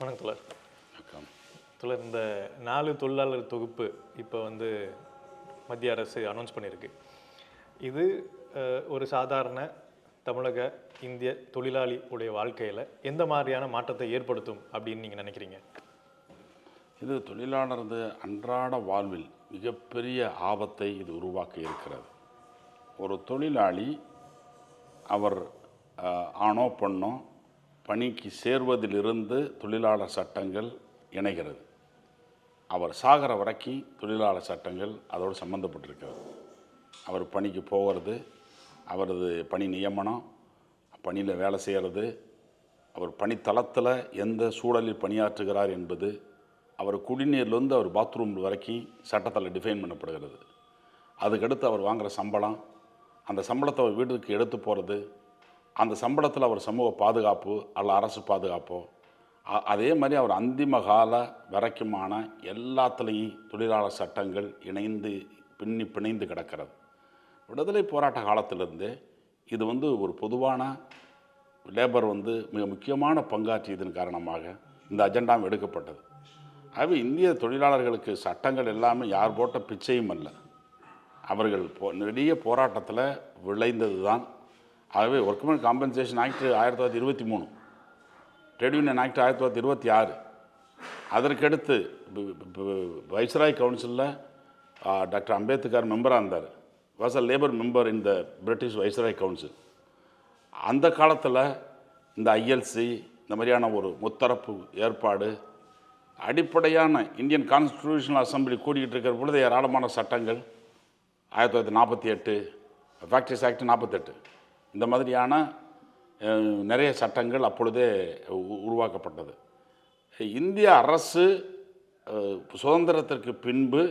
வணக்கம் தோழர். வணக்கம். தோழர் இந்த நாலு தொழிலாளர் தொகுப்பு இப்போ வந்து மத்திய அரசு அனௌன்ஸ் பண்ணியிருக்கு இது ஒரு சாதாரண தமிழக இந்திய தொழிலாளி உடைய வாழ்க்கையில் எந்த மாதிரியான மாற்றத்தை ஏற்படுத்தும் அப்படின்னு நீங்கள் நினைக்கிறீங்க? இது தொழிலாளரது அன்றாட வாழ்வில் மிகப்பெரிய ஆபத்தை இது உருவாக்க இருக்கிறது. ஒரு தொழிலாளி அவர் ஆணோ பெண்ணோ பணிக்கு சேர்வதிலிருந்து தொழிலாளர் சட்டங்கள் இணைகிறது. அவர் சாகிற வரைக்கும் தொழிலாளர் சட்டங்கள் அதோடு சம்மந்தப்பட்டிருக்கிறது அவர் பணிக்கு போகிறது அவரது பணி நியமனம் பணியில் வேலை செய்கிறது அவர் பணித்தளத்தில் எந்த சூழலில் பணியாற்றுகிறார் என்பது அவர் குடிநீர்லேருந்து அவர் பாத்ரூம் வரைக்கும் சட்டத்தில் டிஃபைன் பண்ணப்படுகிறது. அதுக்கடுத்து அவர் வாங்குகிற சம்பளம் அந்த சம்பளத்தை அவர் வீட்டுக்கு எடுத்து போகிறது அந்த சம்பளத்தில் அவர் சமூக பாதுகாப்பு அல்ல அரசு பாதுகாப்போ. அதே மாதிரி அவர் அந்திம கால வரைக்குமான எல்லாத்துலேயும் தொழிலாளர் சட்டங்கள் இணைந்து பின்னி பிணைந்து கிடக்கிறது. விடுதலை போராட்ட காலத்திலிருந்து இது வந்து ஒரு பொதுவான லேபர் வந்து மிக முக்கியமான பங்காற்றியதன் காரணமாக இந்த அஜெண்டாவும் எடுக்கப்பட்டது. ஆகவே இந்திய தொழிலாளர்களுக்கு சட்டங்கள் எல்லாமே யார் போட்ட பிச்சையும் அல்ல. அவர்கள் போ நெடிய போராட்டத்தில் விளைந்தது தான் ஆகவே ஒர்க்மேன் காம்பன்சேஷன் ஆக்ட் ஆயிரத்தி தொள்ளாயிரத்தி இருபத்தி மூணு. ட்ரேட் யூனியன் ஆக்ட் ஆயிரத்தி தொள்ளாயிரத்தி இருபத்தி ஆறு. அதற்கடுத்து வைஸ்ராய் கவுன்சிலில் டாக்டர் அம்பேத்கர் மெம்பராக இருந்தார். Was a labour member in the British viceroy council அந்த காலத்தில் இந்த ஐஎல்சி இந்த மாதிரியான ஒரு முத்தரப்பு ஏற்பாடு அடிப்படையான இந்தியன் கான்ஸ்டியூஷனல் அசம்பிளி கூடிக்கிட்டு இருக்கிற பொழுது ஏராளமான சட்டங்கள் ஆயிரத்தி தொள்ளாயிரத்தி நாற்பத்தி எட்டு ஃபேக்ட்ரிஸ் ஆக்ட் நாற்பத்தெட்டு. இந்த மாதிரியான நிறைய சட்டங்கள் அப்பொழுதே உ- உருவாக்கப்பட்டது. இந்திய அரசு சுதந்திரத்திற்கு பின்பு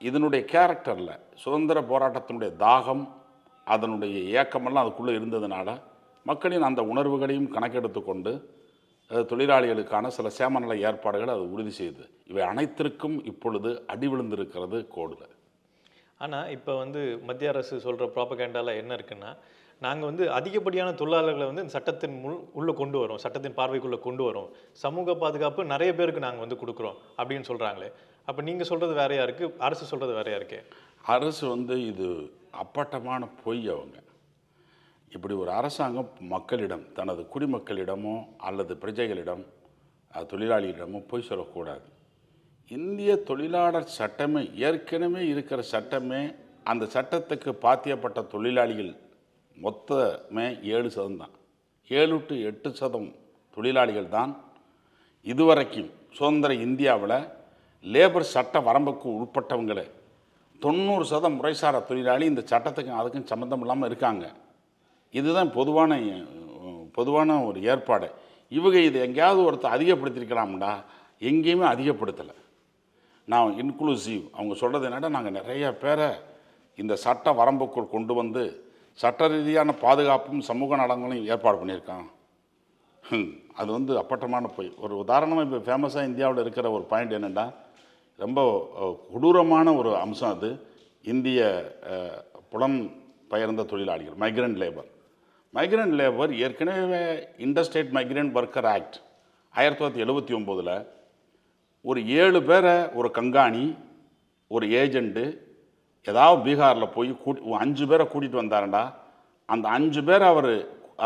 இதனுடைய கேரக்டரில் சுதந்திர போராட்டத்தினுடைய தாகம் அதனுடைய ஏக்கமெல்லாம் அதுக்குள்ளே இருந்ததுனால மக்களின் அந்த உணர்வுகளையும் கணக்கெடுத்து கொண்டு தொழிலாளிகளுக்கான சில சேமநல ஏற்பாடுகளை அது உறுதி செய்யுது இவை அனைத்திற்கும் இப்பொழுது அடி விழுந்திருக்கிறது கோடில். ஆனால் இப்போ வந்து மத்திய அரசு சொல்கிற ப்ராப்பகேண்டாவில் என்ன இருக்குன்னா நாங்கள் வந்து அதிகப்படியான தொழிலாளர்களை வந்து இந்த சட்டத்தின் முள் உள்ளே கொண்டு வரோம். சட்டத்தின் பார்வைக்குள்ளே கொண்டு வரோம். சமூக பாதுகாப்பு நிறைய பேருக்கு நாங்கள் வந்து கொடுக்குறோம் அப்படின்னு சொல்கிறாங்களே அப்போ நீங்கள் சொல்கிறது வேறையா இருக்குது அரசு சொல்கிறது வேறையா இருக்கே? அரசு வந்து இது அப்பட்டமான பொய் அவங்க. இப்படி ஒரு அரசாங்கம் மக்களிடம் தனது குடிமக்களிடமோ அல்லது பிரஜைகளிடம் தொழிலாளிகளிடமோ பொய் சொல்லக்கூடாது. இந்திய தொழிலாளர் சட்டமே ஏற்கனவே இருக்கிற சட்டமே அந்த சட்டத்துக்கு பாத்தியப்பட்ட தொழிலாளிகள் மொத்தமே ஏழு சதம் தான் ஏழு டு எட்டு சதம் தொழிலாளிகள் தான் இதுவரைக்கும் சுதந்திர இந்தியாவில் லேபர் சட்ட வரம்புக்கு உட்பட்டவங்களே. தொண்ணூறு சதம் முறைசாரா தொழிலாளி இந்த சட்டத்துக்கும் அதுக்கும் சம்மந்தம் இல்லாமல் இருக்காங்க. இதுதான் பொதுவான பொதுவான ஒரு ஏற்பாடு. இவங்க இது எங்கேயாவது ஒருத்தர் அதிகப்படுத்தியிருக்கலாம்டா. எங்கேயுமே அதிகப்படுத்தலை. நான் இன்க்ளூசிவ் அவங்க சொல்கிறது என்னடா நாங்கள் நிறைய பேரை இந்த சட்ட வரம்புக்குள் கொண்டு வந்து சட்ட ரீதியான பாதுகாப்பும் சமூக நலங்களையும் ஏற்பாடு பண்ணியிருக்கான். அது வந்து அப்பட்டமான பொய். ஒரு உதாரணமாக இப்போ ஃபேமஸாக இந்தியாவில் இருக்கிற ஒரு பாயிண்ட் என்னென்னா ரொம்ப கொடூரமான ஒரு அம்சம் அது. இந்திய புலம் பெயர்ந்த தொழிலாளிகள் மைக்ரண்ட் லேபர் மைக்ரண்ட் லேபர் ஏற்கனவே இண்டஸ்டேட் மைக்ரண்ட் ஒர்க்கர் ஆக்ட் ஆயிரத்தி தொள்ளாயிரத்தி எழுபத்தி ஒம்போதில் ஒரு ஏழு பேரை ஒரு கங்காணி ஒரு ஏஜெண்ட்டு ஏதாவது பீகாரில் போய் கூட்டி அஞ்சு பேரை கூட்டிகிட்டு வந்தாரண்டா அந்த அஞ்சு பேர் அவர்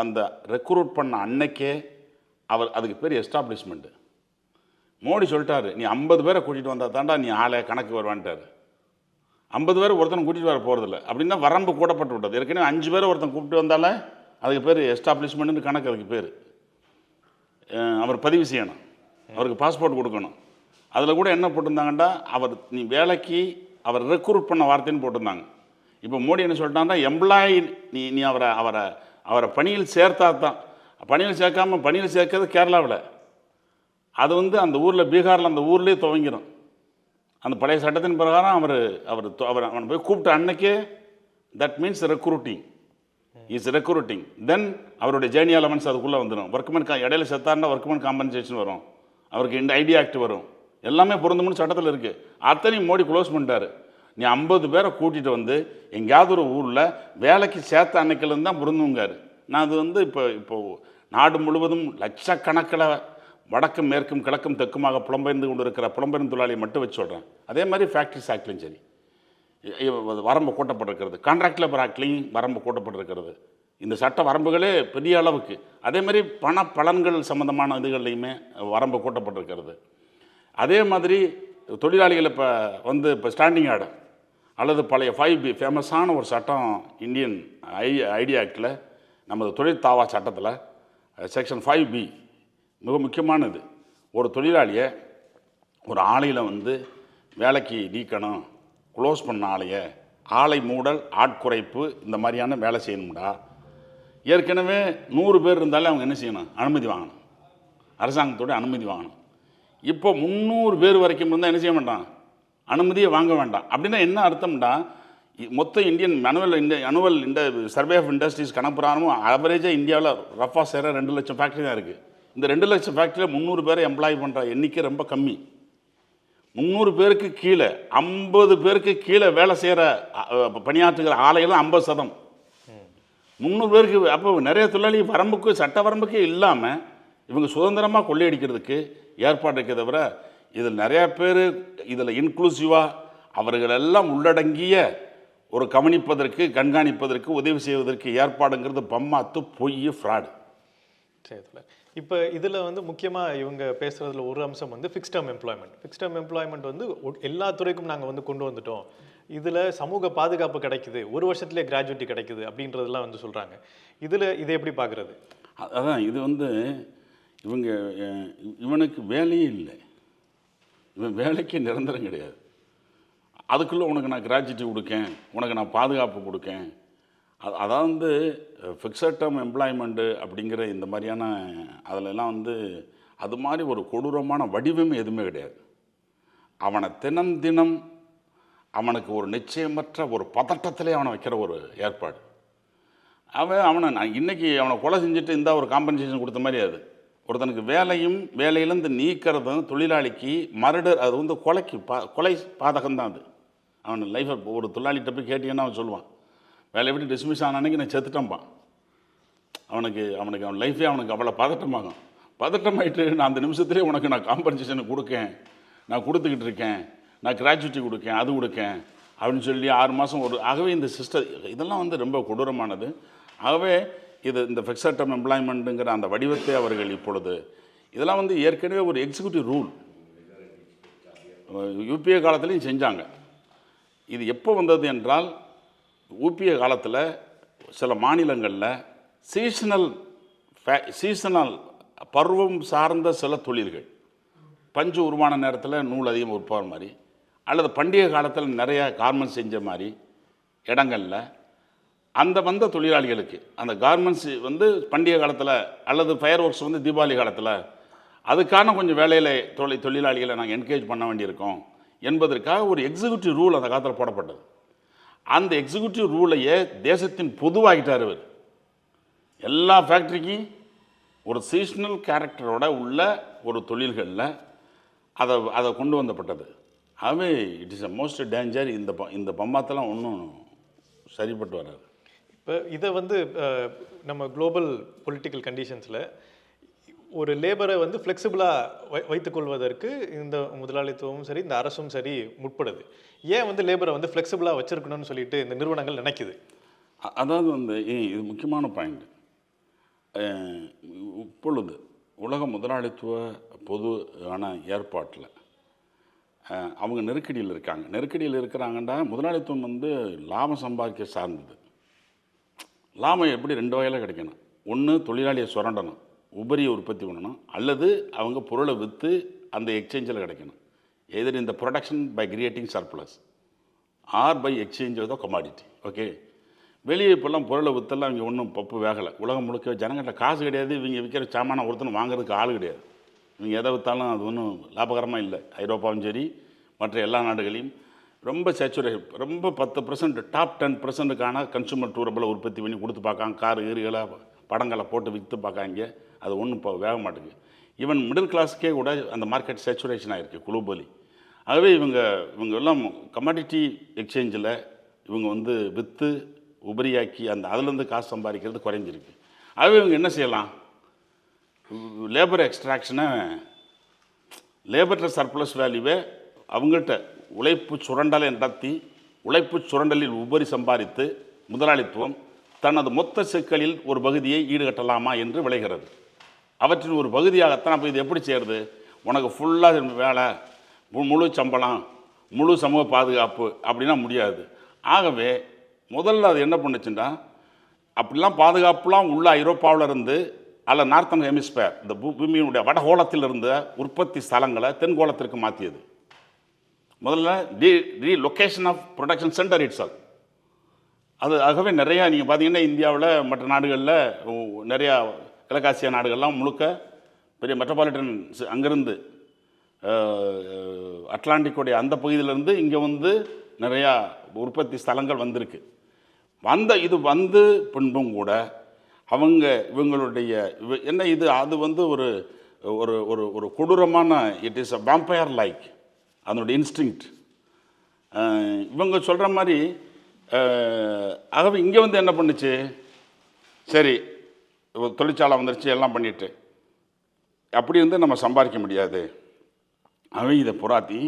அந்த ரெக்ரூட் பண்ண அன்னைக்கே அவர் அதுக்கு பேர் எஸ்டாப்ளிஷ்மெண்ட்டு மோடி சொல்லிட்டாரு நீ ஐம்பது பேரை கூட்டிகிட்டு வந்தால் தாண்டா நீ ஆளே கணக்கு வருவான்ட்டாரு. ஐம்பது பேர் ஒருத்தன் கூட்டிகிட்டு வர போகிறதில்ல அப்படின்னா வரம்பு கூடப்பட்டு விட்டது. ஏற்கனவே அஞ்சு பேர் ஒருத்தன் கூப்பிட்டு வந்தாலே அதுக்கு பேர் எஸ்டாப்ளிஷ்மெண்ட்னு கணக்கு அதுக்கு பேர். அவர் பதிவு செய்யணும். அவருக்கு பாஸ்போர்ட் கொடுக்கணும். அதில் கூட என்ன போட்டிருந்தாங்கண்டா அவர் நீ வேலைக்கு அவர் ரெக்ரூட் பண்ண வார்த்தைன்னு போட்டிருந்தாங்க. இப்போ மோடி என்ன சொல்லிட்டாங்கன்னா எம்ப்ளாயி நீ நீ அவரை அவரை அவரை பணியில் சேர்த்தா தான் பணியில் சேர்க்காம பணியில் சேர்க்கறது கேரளாவில். அது வந்து அந்த ஊரில் பீகாரில் அந்த ஊர்லேயே துவங்கிடும் அந்த பழைய சட்டத்தின் பிரகாரம் அவர் அவர் அவர் அவனை போய் கூப்பிட்ட அன்னைக்கே that means recruiting is recruiting then அவருடைய ஜேர்னி அலவன்ஸ் அதுக்குள்ளே வந்துடும் ஒர்க்மேன் கா இடையில செத்தாருன்னா ஒர்க்மேன் காம்பன்சேஷன் வரும். அவருக்கு இந்த ஐடி ஆக்ட் வரும். எல்லாமே பொருந்தும்னு சட்டத்தில் இருக்குது அத்தனையும் மோடி க்ளோஸ் பண்ணிட்டாரு. நீ ஐம்பது பேரை கூட்டிகிட்டு வந்து எங்கேயாவது ஒரு ஊரில் வேலைக்கு சேர்த்த அன்னைக்கிலேருந்து தான் பொருந்துங்காரு. நான் அது வந்து இப்போ இப்போது நாடு முழுவதும் லட்சக்கணக்கில் வடக்கும் மேற்கும் கிழக்கும் தெற்குமாக புலம்பெயர்ந்து கொண்டு இருக்கிற புலம்பெயர்ந்து தொழிலாளியை மட்டும் வச்சு சொல்கிறேன் அதே மாதிரி ஃபேக்ட்ரிஸ் ஆக்ட்லையும் சரி. வரம்பு கூட்டப்பட்டிருக்கிறது. கான்ட்ராக்ட் லேபர் ஆக்ட்லையும் வரம்பு கூட்டப்பட்டிருக்கிறது. இந்த சட்ட வரம்புகளே பெரிய அளவுக்கு. அதே மாதிரி பண பலன்கள் சம்மந்தமான இதுகள்லையுமே வரம்பு கூட்டப்பட்டிருக்கிறது. அதே மாதிரி தொழிலாளிகள் இப்போ வந்து இப்போ ஸ்டாண்டிங் ஆர்டர் அல்லது பழைய ஃபைவ் பி ஃபேமஸான ஒரு சட்டம் இந்தியன் ஐ ஐடி ஆக்டில் நமது தொழில் தாவா சட்டத்தில் செக்ஷன் ஃபைவ் பி மிக முக்கியமானது. ஒரு தொழிலாளியை ஒரு ஆலையில் வந்து வேலைக்கு நீக்கணும் க்ளோஸ் பண்ண ஆலையை ஆலை மூடல் ஆட்குறைப்பு இந்த மாதிரியான வேலை செய்யணும்டா. ஏற்கனவே நூறு பேர் இருந்தாலே அவங்க என்ன செய்யணும்? அனுமதி வாங்கணும். அரசாங்கத்தோட அனுமதி வாங்கணும். இப்போ முந்நூறு பேர் வரைக்கும் இருந்தால் என்ன செய்ய வேண்டாம் அனுமதியை வாங்க வேண்டாம். அப்படின்னா என்ன அர்த்தம்டா? இ- மொத்த இந்தியன் அனுவல் இந்த அனுவல் இந்த சர்வே ஆஃப் இண்டஸ்ட்ரீஸ் கணப்புறானும் ஆவரேஜாக இந்தியாவில் ரஃபா சேர ரெண்டு லட்சம் ஃபேக்ட்ரி தான் இருக்குது இந்த ரெண்டு லட்சம் ஃபேக்ட்ரியில் முந்நூறு பேரை எம்ப்ளாய் பண்ணுற எண்ணிக்கை ரொம்ப கம்மி. முந்நூறு பேருக்கு கீழே ஐம்பது பேருக்கு கீழே வேலை செய்கிற பணியாற்றுகிற ஆலைகள் ஐம்பது சதம். முந்நூறு பேருக்கு அப்போ நிறைய தொழிலாளி வரம்புக்கு சட்ட வரம்புக்கு இல்லாமல் இவங்க சுதந்திரமாக கொள்ளையடிக்கிறதுக்கு ஏற்பாடு இருக்கே தவிர இதில் நிறையா பேர் இதில் இன்க்ளூசிவாக அவர்கள் எல்லாம் உள்ளடங்கிய ஒரு கவனிப்பதற்கு கண்காணிப்பதற்கு உதவி செய்வதற்கு ஏற்பாடுங்கிறது பம்மாத்து பொய் ஃப்ராடு சரி இப்போ இதில் வந்து முக்கியமாக இவங்க பேசுகிறதுல ஒரு அம்சம் வந்து fix term employment fix term employment வந்து எல்லா துறைக்கும் நாங்கள் வந்து கொண்டு வந்துட்டோம். இதில் சமூக பாதுகாப்பு கிடைக்குது. ஒரு வருஷத்துலேயே கிராஜுவிட்டி கிடைக்குது அப்படின்றதெல்லாம் வந்து சொல்கிறாங்க இதில் இதை எப்படி பார்க்குறது அதான் இது வந்து இவங்க இவனுக்கு வேலையே இல்லை. இவன் வேலைக்கு நிரந்தரம் கிடையாது. அதுக்குள்ளே உனக்கு நான் கிராஜுவிட்டி கொடுக்கேன். உனக்கு நான் பாதுகாப்பு கொடுக்கேன். அது அதான் வந்து ஃபிக்ஸட் டேர்ம் எம்ப்ளாய்மெண்ட்டு அப்படிங்கிற இந்த மாதிரியான அதிலெல்லாம் வந்து அது மாதிரி ஒரு கொடூரமான வடிவமே எதுவுமே கிடையாது. அவனை தினம் தினம் அவனுக்கு ஒரு நிச்சயமற்ற ஒரு பதட்டத்திலே அவனை வைக்கிற ஒரு ஏற்பாடு. அவன் அவனை நான் இன்றைக்கி அவனை கொலை செஞ்சுட்டு இந்த ஒரு காம்பன்சேஷன் கொடுத்த மாதிரி அது. ஒருத்தனுக்கு வேலையும் வேலையிலேருந்து நீக்கிறதும் தொழிலாளிக்கு மர்டர் அது வந்து கொலைக்கு பா கொலை பாதகம் தான் அது. அவன் லைஃப்பை ஒரு தொழிலாளிகிட்ட போய் கேட்டீங்கன்னா அவன் சொல்லுவான். வேலையை விட்டு டிஸ்மிஸ் ஆன அன்னைக்கு நான் செத்துட்டேன்பான். அவனுக்கு அவனுக்கு அவன் லைஃபே அவனுக்கு அவ்வளோ பதட்டமாகும். பதட்டமாயிட்டு நான் அந்த நிமிஷத்துலேயே உனக்கு நான் காம்பன்சேஷன் கொடுக்கேன். நான் கொடுத்துக்கிட்டு இருக்கேன். நான் கிராஜுவிட்டி கொடுக்கேன் அது கொடுக்கேன். அப்படின்னு சொல்லி ஆறு மாதம் ஒரு ஆகவே இந்த சிஸ்டர் இதெல்லாம் வந்து ரொம்ப கொடூரமானது. ஆகவே இது இந்த ஃபிக்ஸட் டேர்ம் எம்ப்ளாய்மெண்ட்டுங்கிற அந்த வடிவத்தை அவர்கள் இப்பொழுது இதெல்லாம் வந்து ஏற்கனவே ஒரு எக்ஸிக்யூட்டிவ் ரூல் யூபிஏ காலத்துலேயும் செஞ்சாங்க. இது எப்போ வந்தது என்றால் யூபிஏ காலத்தில் சில மாநிலங்களில் சீசனல் சீசனல் பருவம் சார்ந்த சில தொழில்கள். பஞ்சு உருவான நேரத்தில் நூல் அதிகம் உற்பத்தி மாதிரி அல்லது பண்டிகை காலத்தில் நிறைய கார்மெண்ட்ஸ் செஞ்ச மாதிரி இடங்களில் அந்த வந்த தொழிலாளிகளுக்கு அந்த கார்மெண்ட்ஸ் வந்து பண்டிகை காலத்தில் அல்லது ஃபயர் ஒர்க்ஸ் வந்து தீபாவளி காலத்தில் அதுக்கான கொஞ்சம் வேலையில் தொழில் தொழிலாளிகளை நாங்கள் என்கரேஜ் பண்ண வேண்டியிருக்கோம் என்பதற்காக ஒரு எக்ஸிக்யூட்டிவ் ரூல் அந்த காலத்தில் போடப்பட்டது. அந்த எக்ஸிக்யூட்டிவ் ரூலையே தேசத்தின் பொதுவாகிட்டார் இவர். எல்லா ஃபேக்ட்ரிக்கும் ஒரு சீசனல் கேரக்டரோட உள்ள ஒரு தொழில்களில் அதை அதை கொண்டு வந்தப்பட்டது. ஆகவே it is a most danger இந்த ப- இந்த பம்பாத்தெல்லாம் ஒன்றும் சரிப்பட்டு வராது. இப்போ இதை வந்து நம்ம குளோபல் பொலிட்டிக்கல் கண்டிஷன்ஸில் ஒரு லேபரை வந்து ஃப்ளெக்சிபிளாக வை வைத்துக்கொள்வதற்கு இந்த முதலாளித்துவமும் சரி இந்த அரசும் சரி முற்படுது. ஏன் வந்து லேபரை வந்து ஃப்ளெக்சிபிளாக வச்சுருக்கணும்னு சொல்லிட்டு இந்த நிறுவனங்கள் நினைக்குது? அதாவது வந்து இது முக்கியமான பாயிண்ட் இப்பொழுது உலக முதலாளித்துவ பொதுவான ஏற்பாட்டில் அவங்க நெருக்கடியில் இருக்காங்க. நெருக்கடியில் இருக்கிறாங்கன்னா முதலாளித்துவம் வந்து லாபம் சம்பாதிக்க சார்ந்தது. லாபம் எப்படி ரெண்டு வகையில் கிடைக்கணும். ஒன்று தொழிலாளியை சுரண்டணும். உபரியை உற்பத்தி பண்ணணும். அல்லது அவங்க பொருளை விற்று அந்த எக்ஸ்சேஞ்சில் கிடைக்கணும். எதிர் இந்த production by creating surplus or by exchange of the commodity okay வெளியே இப்போல்லாம் பொருளை விற்றுலாம் இங்கே ஒன்றும் பப்பு வேகலை. உலகம் முழுக்க ஜனங்கள்ட்ட காசு கிடையாது. இவங்க விற்கிற சாமானை ஒருத்தனை வாங்குறதுக்கு ஆள் கிடையாது. இவங்க எதை விற்றாலும் அது ஒன்றும் லாபகரமாக இல்லை. ஐரோப்பாவும் சரி மற்ற எல்லா நாடுகளையும் ரொம்ப சேச்சுரேஷன் ரொம்ப பத்து பர்சன்ட் டாப் டென் பர்சன்ட்டுக்கான கன்சூமர் டூரபிளை உற்பத்தி பண்ணி கொடுத்து பார்க்காங்க. கார் ஈறுகளை படங்களை போட்டு விற்று பார்க்காங்க. அது ஒன்றும் இப்போ வேக மாட்டேங்குது. ஈவன் மிடில் கிளாஸ்க்கே கூட அந்த மார்க்கெட் சேச்சுரேஷன் ஆகிருக்கு குளோபலி ஆகவே இவங்க இவங்க எல்லாம் கமாடிட்டி எக்ஸ்சேஞ்சில் இவங்க வந்து விற்று உபரியாக்கி அந்த அதுலேருந்து காசு சம்பாதிக்கிறது குறைஞ்சிருக்கு. ஆகவே இவங்க என்ன செய்யலாம்? லேபர் எக்ஸ்ட்ராக்ஷனை லேபர் சர்ப்ளஸ் வேல்யூவை அவங்கள்ட்ட உழைப்பு சுரண்டலை நடத்தி உழைப்பு சுரண்டலில் உபரி சம்பாதித்து முதலாளித்துவம் தனது மொத்த சிக்கலில் ஒரு பகுதியை ஈடுகட்டலாமா என்று விளைகிறது. அவற்றின் ஒரு பகுதியாகத்தான் அப்போ இது எப்படி செய்கிறது உனக்கு ஃபுல்லாக வேலை முழு சம்பளம் முழு சமூக பாதுகாப்பு அப்படின்னா முடியாது. ஆகவே முதல்ல அது என்ன பண்ணுச்சுன்னா அப்படிலாம் பாதுகாப்புலாம் உள்ள ஐரோப்பாவில் இருந்து அல்ல நார்த்தன் ஹெமிஸ்பேர் இந்த பூமியினுடைய வடகோளத்தில் இருந்த உற்பத்தி ஸ்தலங்களை தென்கோளத்திற்கு மாற்றியது. முதல்ல D D location of production centre it's அது ஆகவே நிறையா நீங்கள் பார்த்தீங்கன்னா இந்தியாவில் மற்ற நாடுகளில் நிறையா கிழக்காசிய நாடுகள்லாம் முழுக்க பெரிய மெட்ரோபாலிட்டன் அங்கேருந்து அட்லாண்டிக்கோடைய அந்த பகுதியிலேருந்து இங்கே வந்து நிறையா உற்பத்தி ஸ்தலங்கள் வந்திருக்கு. வந்த இது வந்து பின்பும் கூட அவங்க இவங்களுடைய இவ- என்ன இது? அது வந்து ஒரு ஒரு ஒரு ஒரு கொடூரமான it is a vampire like அதனுடைய இன்ஸ்டிங்க்ட் இவங்க சொல்கிற மாதிரி ஆகவே இங்கே வந்து என்ன பண்ணுச்சு? சரி தொழிற்சாலை வந்துருச்சு எல்லாம் பண்ணிட்டு. அப்படி வந்து நம்ம சம்பாதிக்க முடியாது. அவன் இதை புறாத்தி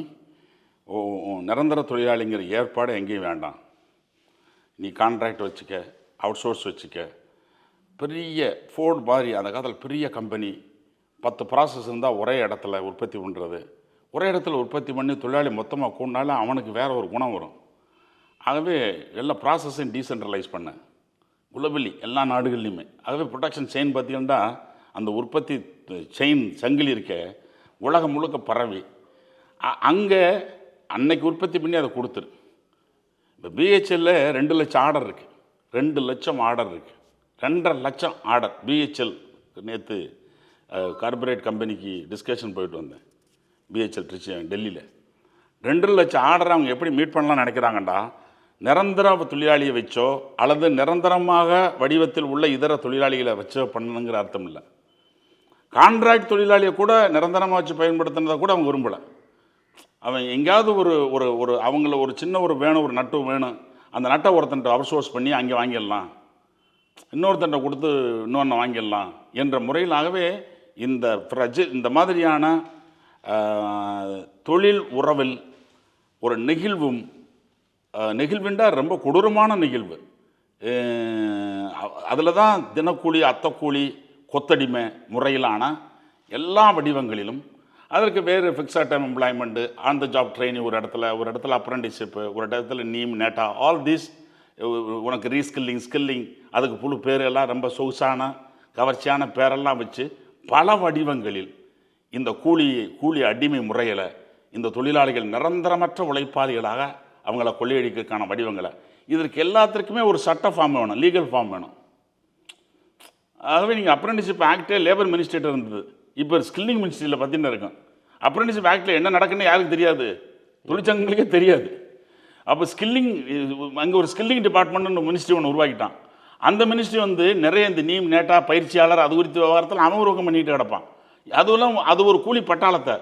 ஓ ஓ, நிரந்தர தொழிலாளிங்கிற ஏற்பாடு எங்கேயும் வேண்டாம். நீ கான்ட்ராக்ட் வச்சுக்க அவுட் சோர்ஸ் வச்சுக்க. பெரிய ஃபோர்ட் மாதிரி அந்த காலத்தில் பெரிய கம்பெனி பத்து ப்ராசஸ் இருந்தால் ஒரே இடத்துல உற்பத்தி பண்ணுறது ஒரே இடத்துல உற்பத்தி பண்ணி தொழிலாளி மொத்தமாக கூடினாலும் அவனுக்கு வேறு ஒரு குணம் வரும். ஆகவே எல்லா ப்ராசஸையும் டீசென்ட்ரலைஸ் பண்ண. குளோபலி எல்லா நாடுகள்லையுமே. ஆகவே ப்ரொடக்ஷன் செயின் பார்த்தீங்கன்னா அந்த உற்பத்தி செயின் சங்கிலி இருக்க உலகம் முழுக்க பரவி. அங்கே அன்னைக்கு உற்பத்தி பண்ணி அதை கொடுத்துரு. இப்போ பிஹெச்எல்ல ரெண்டு லட்சம் ஆர்டர் இருக்குது ரெண்டு லட்சம் ஆர்டர் இருக்குது ரெண்டரை லட்சம் ஆர்டர் பிஹெச்எல் நேற்று கார்பரேட் கம்பெனிக்கு டிஸ்கஷன் போயிட்டு வந்தேன். பிஹெச்எல் திருச்சி டெல்லியில். ரெண்டு லட்சம் ஆர்டரை அவங்க எப்படி மீட் பண்ணலாம்னு நினைக்கிறாங்கண்டா? நிரந்தர தொழிலாளியை வச்சோ அல்லது நிரந்தரமாக வடிவத்தில் உள்ள இதர தொழிலாளிகளை வச்சோ பண்ணணுங்கிற அர்த்தம் இல்லை. கான்ட்ராக்ட் தொழிலாளியை கூட நிரந்தரமாக வச்சு பயன்படுத்தினதை கூட அவங்க விரும்பலை. அவன் எங்கேயாவது ஒரு ஒரு ஒரு அவங்கள ஒரு சின்ன ஒரு வேணும் ஒரு நட்டு வேணும். அந்த நட்டை ஒருத்தன்ட்ட அவுட் சோர்ஸ் பண்ணி அங்கே வாங்கிடலாம். இன்னொருத்தன்ட்ட கொடுத்து இன்னொன்று வாங்கிடலாம் என்ற முறையிலாகவே இந்த ஃப்ரஜி இந்த மாதிரியான தொழில் உறவில் ஒரு நெகிழ்வும் நெகிழ்வுண்டா ரொம்ப கொடூரமான நெகிழ்வு. அதில் தான் தினக்கூலி அத்தக்கூலி கொத்தடிமை முறையிலான எல்லா வடிவங்களிலும் அதற்கு வேறு fixed time employment on the job training ஒரு இடத்துல ஒரு இடத்துல அப்ரண்டிஷிப்பு ஒரு இடத்துல நீம் நேட்டா ஆல் தீஸ் உனக்கு ரீஸ்கில்லிங் ஸ்கில்லிங் அதுக்கு புழு பேர் எல்லாம் ரொம்ப சொகுசான கவர்ச்சியான பேரெல்லாம் வச்சு பல வடிவங்களில் இந்த கூலி கூலி அடிமை முறையில் இந்த தொழிலாளிகள் நிரந்தரமற்ற உழைப்பாளிகளாக அவங்கள கொள்ளையடிக்கிறதுக்கான வடிவங்களை. இதற்கு எல்லாத்திற்குமே ஒரு சட்ட ஃபார்ம் வேணும் லீகல் ஃபார்ம் வேணும். ஆகவே நீங்கள் அப்ரண்டிஷிப் ஆக்டே லேபர் மினிஸ்ட்ரேட் இருந்தது. இப்போ ஸ்கில்லிங் மினிஸ்ட்ரியில் பார்த்தீங்கன்னா இருக்கும். அப்ரண்டிஷிப் ஆக்டில் என்ன நடக்குன்னு யாருக்கும் தெரியாது? தொழிற்சங்கங்களுக்கே தெரியாது. அப்போ ஸ்கில்லிங் அங்கே ஒரு ஸ்கில்லிங் டிபார்ட்மெண்ட்னு மினிஸ்ட்ரி ஒன்று உருவாக்கிட்டான். அந்த மினிஸ்ட்ரி வந்து நிறைய இந்த நீம் நேட்டா பயிற்சியாளர் அது குறித்த விவகாரத்தில் அமர்வகம் பண்ணிட்டு கிடப்பான். அதுவும் அது ஒரு கூலி பட்டாளத்தை.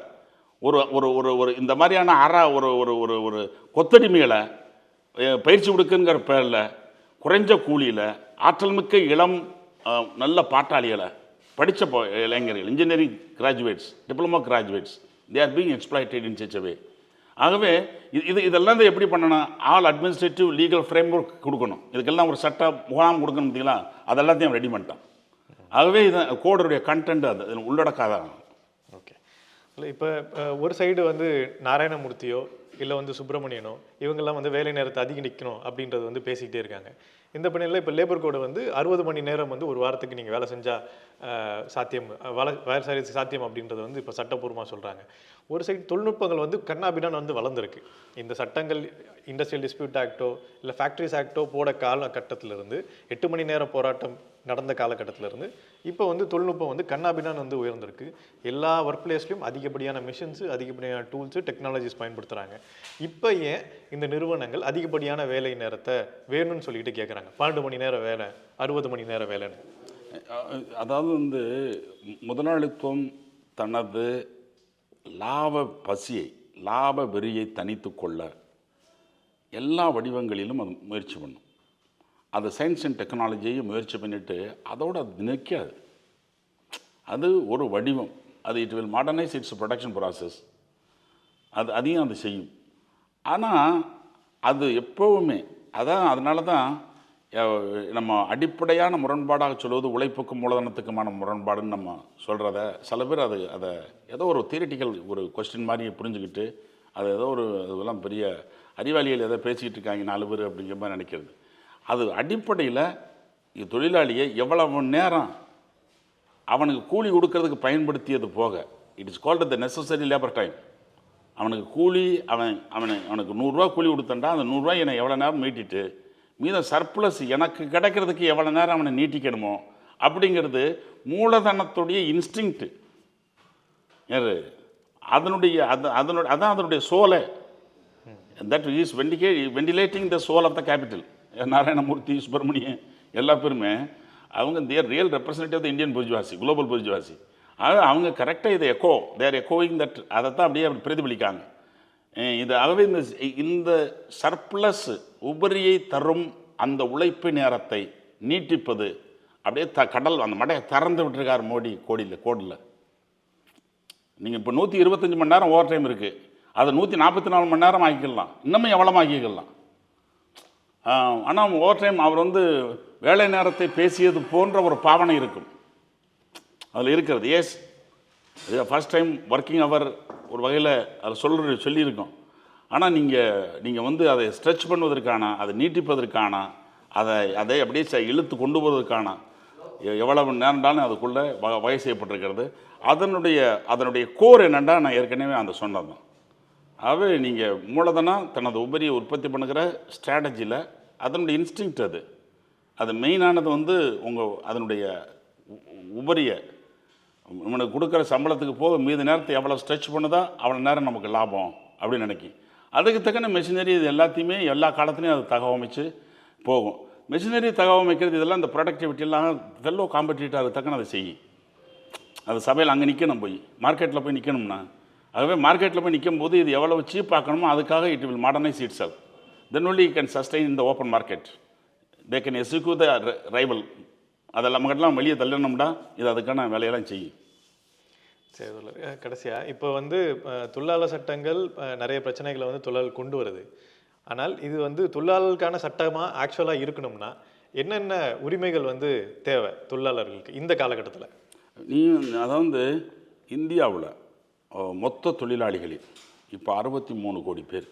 ஒரு ஒரு ஒரு ஒரு இந்த மாதிரியான அற ஒரு ஒரு ஒரு ஒரு கொத்தடிமைகளை பயிற்சி கொடுக்குங்கிற பேரில் குறைஞ்ச கூலியில் ஆற்றல் மிக்க இளம் நல்ல பாட்டாளிகளை படித்த இளைஞர்கள் engineering graduates diploma graduates they are being exploited in such way ஆகவே இது இது இதெல்லாம் தான் எப்படி பண்ணணும்? All administrative legal framework கொடுக்கணும். இதுக்கெல்லாம் ஒரு சட்ட முகாம் கொடுக்கணும் பார்த்தீங்களா? அதெல்லாத்தையும் ரெடி பண்ணிட்டான் ஆகவே இது கோடருடைய கண்டென்ட் அது இதில் உள்ளடக்காதான். ஓகே இல்லை இப்போ ஒரு சைடு வந்து நாராயணமூர்த்தியோ இல்லை வந்து சுப்பிரமணியனோ இவங்கெல்லாம் வந்து வேலை நேரத்தை அதிகரிக்கணும் அப்படின்றது வந்து பேசிக்கிட்டே இருக்காங்க. இந்த பணியில் இப்போ லேபர் கோடு வந்து அறுபது மணி நேரம் வந்து ஒரு வாரத்துக்கு நீங்கள் வேலை செஞ்சால் சாத்தியம் வள வேலை வேலை சாத்தியம் அப்படின்றது வந்து இப்போ சட்டப்பூர்வமாக சொல்கிறாங்க ஒரு சைடு தொழில்நுட்பங்கள் வந்து கண்ணாபின்னான் வந்து வளர்ந்துருக்கு. இந்த சட்டங்கள் இண்டஸ்ட்ரியல் டிஸ்பியூட் ஆக்டோ இல்லை ஃபேக்ட்ரிஸ் ஆக்டோ போட கால கட்டத்திலிருந்து எட்டு மணி நேர போராட்டம் நடந்த காலகட்டத்திலேருந்து. இப்போ வந்து தொழில்நுட்பம் வந்து கண்ணாபின்னான் வந்து உயர்ந்திருக்கு. எல்லா ஒர்க் பிளேஸ்லையும் அதிகப்படியான மிஷின்ஸு அதிகப்படியான டூல்ஸு டெக்னாலஜிஸ் பயன்படுத்துகிறாங்க இப்போ ஏன் இந்த நிறுவனங்கள் அதிகப்படியான வேலை நேரத்தை வேணும்னு சொல்லிட்டு கேட்குறாங்க பன்னெண்டு மணி நேரம் வேலை அறுபது மணி நேரம் வேலைன்னு. அதாவது வந்து முதலாளித்துவம் தனது லாப பசியை லாப வெறியை தனித்து கொள்ள எல்லா வடிவங்களிலும் அது முயற்சி பண்ணும். அது சயின்ஸ் அண்ட் டெக்னாலஜியை முயற்சி பண்ணிட்டு அதோட அது நிற்காது. அது ஒரு வடிவம். அது it will modernise its production process அது அதையும் அது செய்யும். ஆனால் அது எப்போவுமே அதான் அதனால தான் நம்ம அடிப்படையான முரண்பாடாக சொல்வது உழைப்புக்கும் மூலதனத்துக்குமான முரண்பாடுன்னு நம்ம சொல்கிறத சில பேர் அது அதை ஏதோ ஒரு தியரிட்டிக்கல் ஒரு கொஸ்டின் மாதிரி புரிஞ்சுக்கிட்டு அது ஏதோ ஒரு இதெல்லாம் பெரிய அறிவாளிகள் ஏதோ பேசிக்கிட்டு இருக்காங்க நாலு பேர் அப்படிங்கிற மாதிரி நினைக்கிறது. அது அடிப்படையில் தொழிலாளியை எவ்வளவு நேரம் அவனுக்கு கூலி கொடுக்கறதுக்கு பயன்படுத்தியது போக it is called the necessary labour time அவனுக்கு கூலி அவன் அவனை அவனுக்கு நூறுரூவா கூலி கொடுத்தண்டா அந்த நூறுரூவா என்னை எவ்வளோ நேரம் மீட்டிட்டு மீதம் சர்ப்ளஸ் எனக்கு கிடைக்கிறதுக்கு எவ்வளோ நேரம் அவனை நீட்டிக்கணுமோ அப்படிங்கிறது மூலதனத்துடைய இன்ஸ்டிங்க்ட்டு யார்? அதனுடைய அது அதனுடைய அதான் அதனுடைய சோலை. That is வெண்டிகே ventilating the soul of the capital Narayanamurthy Subramanian எல்லா பேருமே அவங்க their real representative of Indian bourgeoisie global bourgeoisie ஆனால் அவங்க கரெக்டாக இதை எக்கோ தேர் எக்கோவிங் தட் அதை தான் அப்படியே அப்படி பிரதிபலிக்காங்க. இது ஆகவே இந்த இந்த சர்ப்ளஸ் உபரியை தரும் அந்த உழைப்பு நேரத்தை நீட்டிப்பது அப்படியே த கடல் அந்த மடையை திறந்து விட்டுருக்கார் மோடி கோடியில் கோடியில் நீங்கள் இப்போ நூற்றி இருபத்தஞ்சி மணி நேரம் ஓவர் டைம் இருக்குது அதை நூற்றி நாற்பத்தி நாலு மணி நேரம் ஆக்கிக்கலாம் இன்னமும் எவ்வளோ ஆக்கிக்கலாம் ஆனால் ஓவர் டைம் அவர் வந்து வேலை நேரத்தை பேசியது போன்ற ஒரு பாவனை இருக்கும். அதில் இருக்கிறது எஸ் ஃபர்ஸ்ட் டைம் ஒர்க்கிங் அவர் ஒரு வகையில் அதை சொல்கிற சொல்லியிருக்கோம். ஆனால் நீங்கள் நீங்கள் வந்து அதை ஸ்ட்ரெச் பண்ணுவதற்கான அதை நீட்டிப்பதற்கான அதை அதை அப்படியே ச- இழுத்து கொண்டு போவதற்கான எவ்வளவு நேரம்டாலும் அதுக்குள்ளே வ வகை செய்யப்பட்டிருக்கிறது. அதனுடைய அதனுடைய கோர் என்னென்னா நான் ஏற்கனவே அந்த சொன்னது தான் ஆகவே நீங்கள் மூலதனம் தனது உபரியை உற்பத்தி பண்ணுகிற ஸ்ட்ராட்டஜியில் அதனுடைய இன்ஸ்டிங்க்ட் அது. அது மெயினானது வந்து உங்கள் அதனுடைய உபரியை இவனுக்கு கொடுக்குற சம்பளத்துக்கு போக மீதி நேரத்தை எவ்வளோ ஸ்ட்ரெச் பண்ணுதோ அவ்வளோ நேரம் நமக்கு லாபம் அப்படின்னு நினைக்கி. அதுக்கு தக்கன மெஷினரி இது எல்லாத்தையுமே எல்லா காலத்துலேயும் அது தகவமைச்சு போகும். மெஷினரி தகவமைக்கிறது இதெல்லாம் இந்த ப்ரொடக்டிவிட்டியெல்லாம் வெல்லோ காம்படிட்டாக அதுக்கு தக்கன அதை செய்யும் அது சபையில் அங்கே நிற்கணும் போய். மார்க்கெட்டில் போய் நிற்கணும்னா ஆகவே மார்க்கெட்டில் போய் நிற்கும் போது இது எவ்வளவு சீப் ஆக்கணுமோ அதுக்காக it will modernise it sell then only can sustain இந்த open market they can sue the rival அதெல்லாம் நம்மகிட்டலாம் வெளியே தள்ளணும்னா இது அதுக்கான வேலையெல்லாம் செய்யும் சரி தோழர். அஹ் கடைசியா இப்போ வந்து தொழிலாளர் சட்டங்கள் நிறைய பிரச்சனைகளை வந்து தொழிலாளர் கொண்டு வருது. ஆனால் இது வந்து தொழிலாளர்களுக்கான சட்டமா ஆக்சுவலா இருக்கணும்னா என்னென்ன உரிமைகள் வந்து தேவை தொழிலாளர்களுக்கு இந்த காலகட்டத்தில்? நீ அதாவது இந்தியாவில் மொத்த தொழிலாளிகளில் இப்போ அறுபத்தி மூணு கோடி பேர்.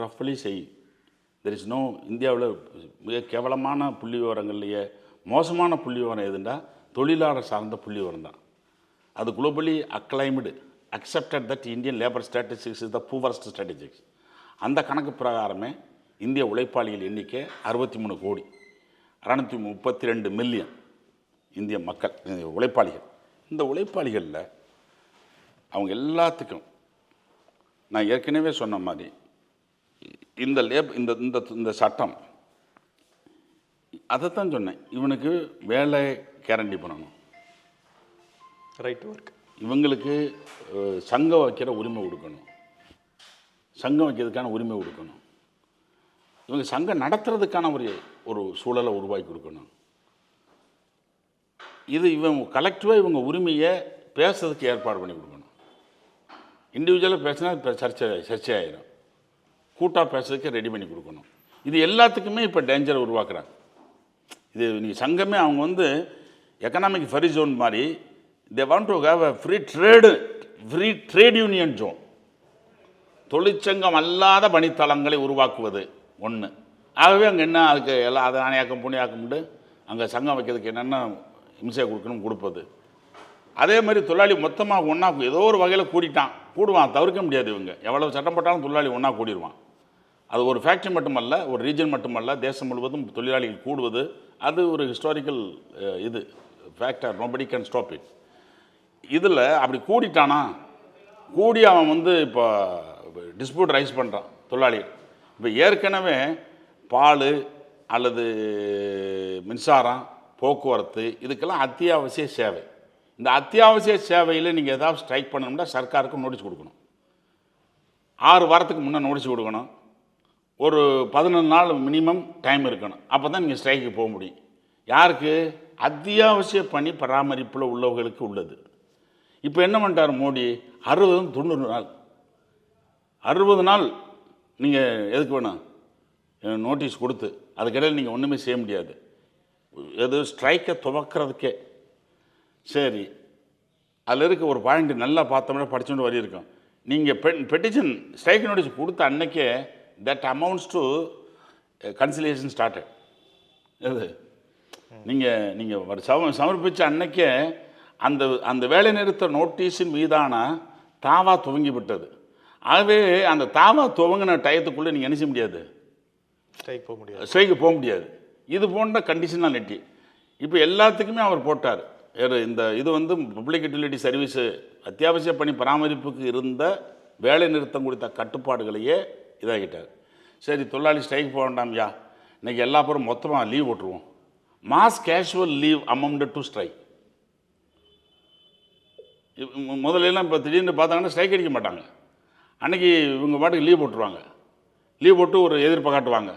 ரஃப்லி செய் தெர் இஸ் நோ இந்தியாவில் மிக கேவலமான புள்ளி விவரங்கள்லையே மோசமான புள்ளி விவரம் எதுண்டா தொழிலாளர் சார்ந்த புள்ளி விவரம் தான். அது globally acclaimed accepted that Indian labour statistics is the poorest strategics அந்த கணக்கு பிரகாரமே இந்திய உழைப்பாளிகள் எண்ணிக்கை அறுபத்தி மூணு கோடி. அறநூற்றி முப்பத்தி ரெண்டு மில்லியன் இந்திய மக்கள் உழைப்பாளிகள். இந்த உழைப்பாளிகளில் அவங்க எல்லாத்துக்கும். நான் ஏற்கனவே சொன்ன மாதிரி இந்த லேப் இந்த இந்த இந்த சட்டம் அதைத்தான் சொன்னேன். இவனுக்கு வேலை கேரண்டி பண்ணணும். ரைட் ஒர்க் இவங்களுக்கு சங்கம் வைக்கிற உரிமை கொடுக்கணும். சங்கம் வைக்கிறதுக்கான உரிமை கொடுக்கணும். இவங்க சங்கம் நடத்துறதுக்கான ஒரு ஒரு சூழலை உருவாக்கி கொடுக்கணும். இது இவன் கலெக்டிவாக இவங்க உரிமையை பேசுறதுக்கு ஏற்பாடு பண்ணி கொடுக்கணும். இண்டிவிஜுவலாக பேசினா இப்போ சர்ச்சை சர்ச்சை ஆயிடும் கூட்டாக பேசுறதுக்கு ரெடி பண்ணி கொடுக்கணும். இது எல்லாத்துக்குமே இப்போ டேஞ்சரை உருவாக்குறாங்க. இது நீங்கள் சங்கமே அவங்க வந்து எக்கனாமிக் ஃபரி ஜோன் மாதிரி they want to have a free trade free trade union zone தொழிற்சங்கம் அல்லாத பணித்தளங்களை உருவாக்குவது ஒன்று ஆகவே அங்கே என்ன அதுக்கு எல்லாம் அதை ஆணையாக்கம் புண்ணியாக்கம்ட்டு அங்கே சங்கம் வைக்கிறதுக்கு என்னென்ன இம்சையை கொடுக்கணும் கொடுப்பது. அதே மாதிரி தொழிலாளி மொத்தமாக ஒன்றா ஏதோ ஒரு வகையில் கூடிட்டான். கூடுவான் தவிர்க்க முடியாது இவங்க. எவ்வளவு சட்டம் போட்டாலும் தொழிலாளி ஒன்றா கூடிடுவான் அது ஒரு ஃபேக்ட்ரி மட்டுமல்ல ஒரு ரீஜன் மட்டுமல்ல தேசம் முழுவதும் தொழிலாளிகள் கூடுவது அது ஒரு ஹிஸ்டாரிக்கல் இது. Factor nobody can stop it இதில் அப்படி கூடிட்டானா கூடி அவன் வந்து இப்போ டிஸ்பியூட் ரைஸ் பண்ணுறான் தொழிலாளி இப்போ ஏற்கனவே பால் அல்லது மின்சாரம் போக்குவரத்து இதுக்கெல்லாம் அத்தியாவசிய சேவை. இந்த அத்தியாவசிய சேவையில் நீங்கள் ஏதாவது ஸ்ட்ரைக் பண்ணணும்னா சர்க்காருக்கு நோட்டீஸ் கொடுக்கணும். ஆறு வாரத்துக்கு முன்னே நோட்டீஸ் கொடுக்கணும். ஒரு பதினொன்று நாள் மினிமம் டைம் இருக்கணும். அப்போ தான் நீங்கள் ஸ்ட்ரைக்கு போக முடியும். யாருக்கு? அத்தியாவசிய பணி பராமரிப்பில் உள்ளவர்களுக்கு உள்ளது. இப்போ என்ன பண்ணிட்டார் மோடி? அறுபது தொண்ணூறு நாள். அறுபது நாள் நீங்கள் எதுக்கு வேணும்? நோட்டீஸ் கொடுத்து. அதுக்கிடையில் நீங்கள் ஒன்றுமே செய்ய முடியாது. எது ஸ்ட்ரைக்கை துவக்கிறதுக்கே. சரி. அதில் இருக்க ஒரு பாயிண்ட் நல்லா பார்த்தோம்னா படிச்சுட்டு வரி இருக்கும் நீங்கள் பெ பெட்டிஷன் ஸ்ட்ரைக் நோட்டீஸ் கொடுத்த அன்னைக்கே that amounts to conciliation started எது நீங்கள் நீங்கள் ஒரு சம சமர்ப்பித்த அன்னைக்கே அந்த அந்த வேலை நிறுத்த நோட்டீஸின் மீதான தாவா துவங்கி விட்டது ஆகவே அந்த தாவா துவங்கின டயத்துக்குள்ளே நீங்கள் என்ன செய்ய முடியாது? ஸ்ட்ரைக் போக முடியாது. ஸ்ட்ரைக்கு போக முடியாது. இது போன்ற கண்டிஷனாலிட்டி இப்போ எல்லாத்துக்குமே அவர் போட்டார். வேறு இந்த இது வந்து பப்ளிக் யூட்டிலிட்டி சர்வீஸு அத்தியாவசிய பணி பராமரிப்புக்கு இருந்த வேலை நிறுத்தம் குறித்த கட்டுப்பாடுகளையே இதாகிட்டார் சரி தொழிலாளி ஸ்ட்ரைக் போக வேண்டாம்யா இன்றைக்கி எல்லா பேரும் மொத்தமாக லீவ் விட்ருவோம் mass casual leave amounted to strike முதல்ல எல்லாம் இப்போ திடீர்னு பார்த்தாங்கன்னா ஸ்ட்ரைக் அடிக்க மாட்டாங்க. அன்னைக்கு இவங்க பாட்டுக்கு லீவ் போட்டுருவாங்க. லீவ் போட்டு ஒரு எதிர்ப்பை காட்டுவாங்க.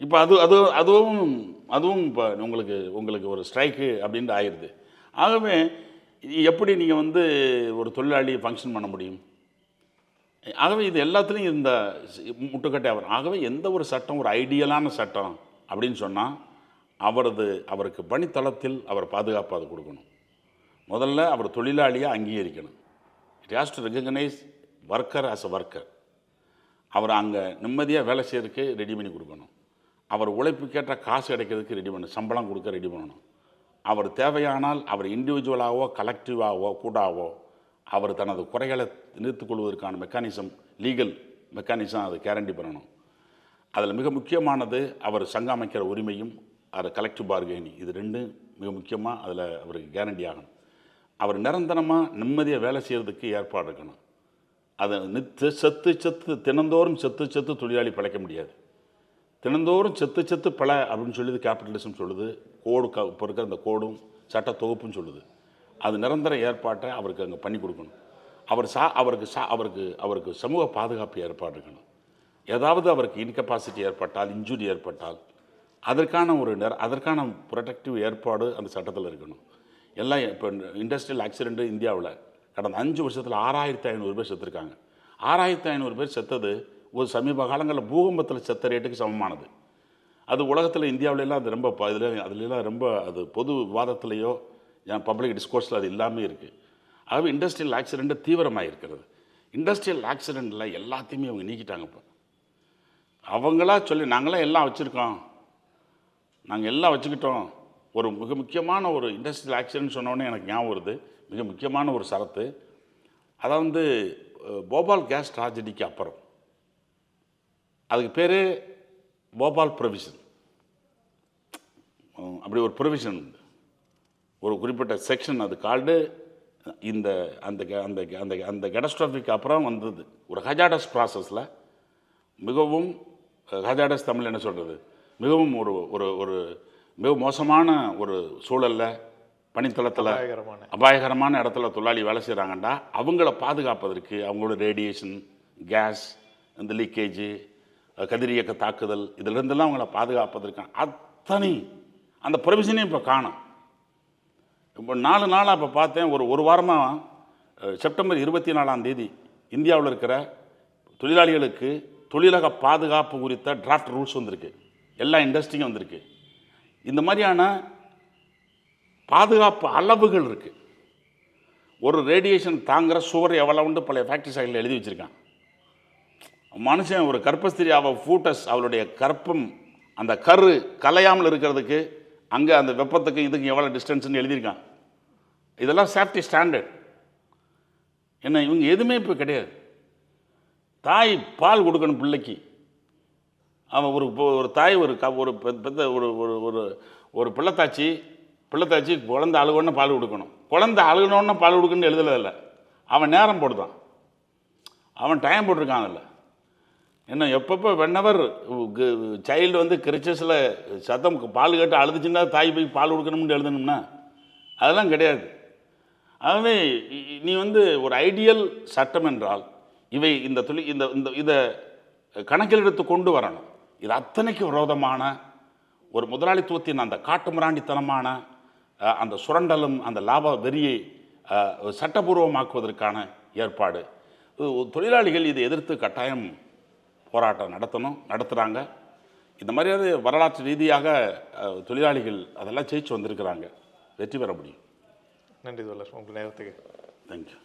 இப்போ அது அது அதுவும் அதுவும் இப்போ உங்களுக்கு உங்களுக்கு ஒரு ஸ்ட்ரைக்கு அப்படின்ட்டு ஆயிடுது ஆகவே எப்படி நீங்கள் வந்து ஒரு தொழிலாளி ஃபங்க்ஷன் பண்ண முடியும்? ஆகவே இது எல்லாத்துலேயும் இந்த முட்டுக்கட்டை அவர் ஆகவே எந்த ஒரு சட்டம் ஒரு ஐடியலான சட்டம் அப்படின்னு சொன்னால் அவரது அவருக்கு பணித்தளத்தில் அவர் பாதுகாப்பு அது கொடுக்கணும். முதல்ல அவர் தொழிலாளியாக அங்கீகரிக்கணும். It has to recognise worker as a worker அவர் அங்கே நிம்மதியாக வேலை செய்யறதுக்கு ரெடி பண்ணி கொடுக்கணும். அவர் உழைப்புக்கேற்ற காசு கிடைக்கிறதுக்கு ரெடி பண்ணணும். சம்பளம் கொடுக்க ரெடி பண்ணணும். அவர் தேவையானால் அவர் இண்டிவிஜுவலாகவோ கலெக்டிவாகவோ கூடாவோ அவர் தனது குறைகளை நிறுத்திக் கொள்வதற்கான மெக்கானிசம் லீகல் மெக்கானிசம் அதை கேரண்டி பண்ணணும். அதில் மிக முக்கியமானது அவர் சங்கம் அமைக்கிற உரிமையும் அவர் கலெக்டிவ் பார்கெனிங் இது ரெண்டும் மிக முக்கியமாக அதில் அவருக்கு கேரண்டி ஆகணும். அவர் நிரந்தரமாக நிம்மதியாக வேலை செய்கிறதுக்கு ஏற்பாடு இருக்கணும். அதை நித்து செத்து செத்து தினந்தோறும் செத்து செத்து தொழிலாளி பிழைக்க முடியாது. தினந்தோறும் செத்து செத்து பல அப்படின்னு சொல்லுது கேபிட்டலிசம் சொல்லுது. கோடு க இப்போ இருக்கிற அந்த கோடும் சட்ட தொகுப்புன்னு சொல்லுது. அது நிரந்தர ஏற்பாட்டை அவருக்கு அங்கே பண்ணி கொடுக்கணும். அவர் சா அவருக்கு சா அவருக்கு அவருக்கு சமூக பாதுகாப்பு ஏற்பாடு இருக்கணும். ஏதாவது அவருக்கு இன்கெப்பாசிட்டி ஏற்பட்டால் இன்ஜுரி ஏற்பட்டால் அதற்கான ஒரு நிற அதற்கான ப்ரொடெக்டிவ் ஏற்பாடு அந்த சட்டத்தில் இருக்கணும். எல்லாம் இப்போ இண்டஸ்ட்ரியல் ஆக்சிடெண்ட்டு இந்தியாவில் கடந்த அஞ்சு வருஷத்தில் ஆறாயிரத்தி ஐநூறு பேர் செத்துருக்காங்க. ஆறாயிரத்தி ஐநூறு பேர் செத்தது ஒரு சமீப காலங்களில் பூகம்பத்தில் செத்த ரேட்டுக்கு சமமானது. அது உலகத்தில் இந்தியாவிலலாம் அது ரொம்ப இதில் அதுலலாம் ரொம்ப அது பொது விவாதத்திலேயோ பப்ளிக் டிஸ்கோர்ஸில் அது இல்லாமல் இருக்குது ஆகவே இண்டஸ்ட்ரியல் ஆக்சிடெண்ட்டு தீவிரமாக இருக்கிறது இண்டஸ்ட்ரியல் ஆக்சிடெண்ட்டில் எல்லாத்தையுமே அவங்க நீக்கிட்டாங்க இப்போ. அவங்களா சொல்லி நாங்களாம் எல்லாம் வச்சுருக்கோம். நாங்கள் எல்லாம் வச்சுக்கிட்டோம். ஒரு மிக முக்கியமான ஒரு இண்டஸ்ட்ரியல் ஆக்சிடென்ட் சொன்னோடனே எனக்கு ஞாபகம் வருது. மிக முக்கியமான ஒரு சரத்து. அதாவது போபால் கேஸ் ட்ராஜடிக்கு அப்புறம். அதுக்கு பேர் போபால் ப்ரொவிஷன் அப்படி ஒரு ப்ரொவிஷன் உண்டு. ஒரு குறிப்பிட்ட செக்ஷன் அது கால்டு இந்த அந்த க- அந்த அந்த அந்த கெடஸ்ட்ராஃபிக் அப்புறம் வந்தது. ஒரு ஹஜாடஸ் ப்ராசஸில் மிகவும் ஹஜாடஸ் தமிழ் என்ன சொல்கிறது மிகவும் ஒரு ஒரு ஒரு மிக மோசமான ஒரு சூழலில் பணித்தளத்தில் அபாயகரமான. அபாயகரமான இடத்துல தொழிலாளி வேலை செய்கிறாங்கண்டா அவங்கள பாதுகாப்பதற்கு அவங்களோட ரேடியேஷன் கேஸ் இந்த லீக்கேஜு கதிரியக்க தாக்குதல் இதிலிருந்தெல்லாம் அவங்கள பாதுகாப்பதற்கு அத்தனை அந்த ப்ரொவிஷனையும் இப்போ காணும். இப்போ நாலு நாளாக இப்போ பார்த்தேன் ஒரு ஒரு வாரமாக செப்டம்பர் இருபத்தி நாலாம் தேதி இந்தியாவில் இருக்கிற தொழிலாளிகளுக்கு தொழிலக பாதுகாப்பு குறித்த டிராஃப்ட் ரூல்ஸ் வந்திருக்கு. எல்லா இண்டஸ்ட்ரியும் வந்திருக்கு. இந்த மாதிரியான பாதுகாப்பு அளவுகள் இருக்குது ஒரு ரேடியேஷன் தாங்குற சுவர் எவ்வளவுண்டு பழைய ஃபேக்ட்ரி சைடில் எழுதி வச்சுருக்கான். மனுஷன் ஒரு கர்ப்பஸ்திரி அவள் ஃபூட்டஸ் அவளுடைய கற்பம் அந்த கரு கலையாமல் இருக்கிறதுக்கு அங்கே அந்த வெப்பத்துக்கு இதுக்கும் எவ்வளோ டிஸ்டன்ஸ்னு எழுதியிருக்கான். இதெல்லாம் சேஃப்டி ஸ்டாண்டர்ட் என்ன இவங்க எதுவுமே இப்போ கிடையாது. தாய் பால் கொடுக்கணும் பிள்ளைக்கு. அவன் ஒரு இப்போ ஒரு தாய் ஒரு க ஒரு பெத்த ஒரு ஒரு ஒரு ஒரு பிள்ளைத்தாச்சி பிள்ளைத்தாச்சி குழந்த அழுகணுன்னு பால் கொடுக்கணும். குழந்த அழுகணுன்னு பால் கொடுக்கணும்னு எழுதலை அவன் நேரம் போடுதான். அவன் டைம் போட்டிருக்கான் அதில். என்ன எப்பப்போ வென்னவர் சைல்டு வந்து கிரிச்சஸில் சத்தம் பால் கேட்டு அழுதுச்சுன்னா தாய் போய் பால் கொடுக்கணும்னு எழுதணும்னா அதெல்லாம் கிடையாது. ஆகவே நீ வந்து ஒரு ஐடியல் சட்டம் என்றால் இவை இந்த தொழில் இந்த இந்த இதை கணக்கில் எடுத்து கொண்டு வரணும். இது அத்தனைக்கு விரோதமான ஒரு முதலாளித்துவத்தின் அந்த காட்டுமிராண்டித்தனமான அந்த சுரண்டலும் அந்த லாப வெறியை சட்டபூர்வமாக்குவதற்கான ஏற்பாடு. தொழிலாளிகள் இதை எதிர்த்து கட்டாயம் போராட்டம் நடத்தணும் நடத்துகிறாங்க இந்த மாதிரியாவது வரலாற்று ரீதியாக தொழிலாளிகள் அதெல்லாம் ஜெயிச்சு வந்திருக்கிறாங்க. வெற்றி பெற முடியும். நன்றி தோழர் உங்கள் நேரத்துக்கு. தேங்க்யூ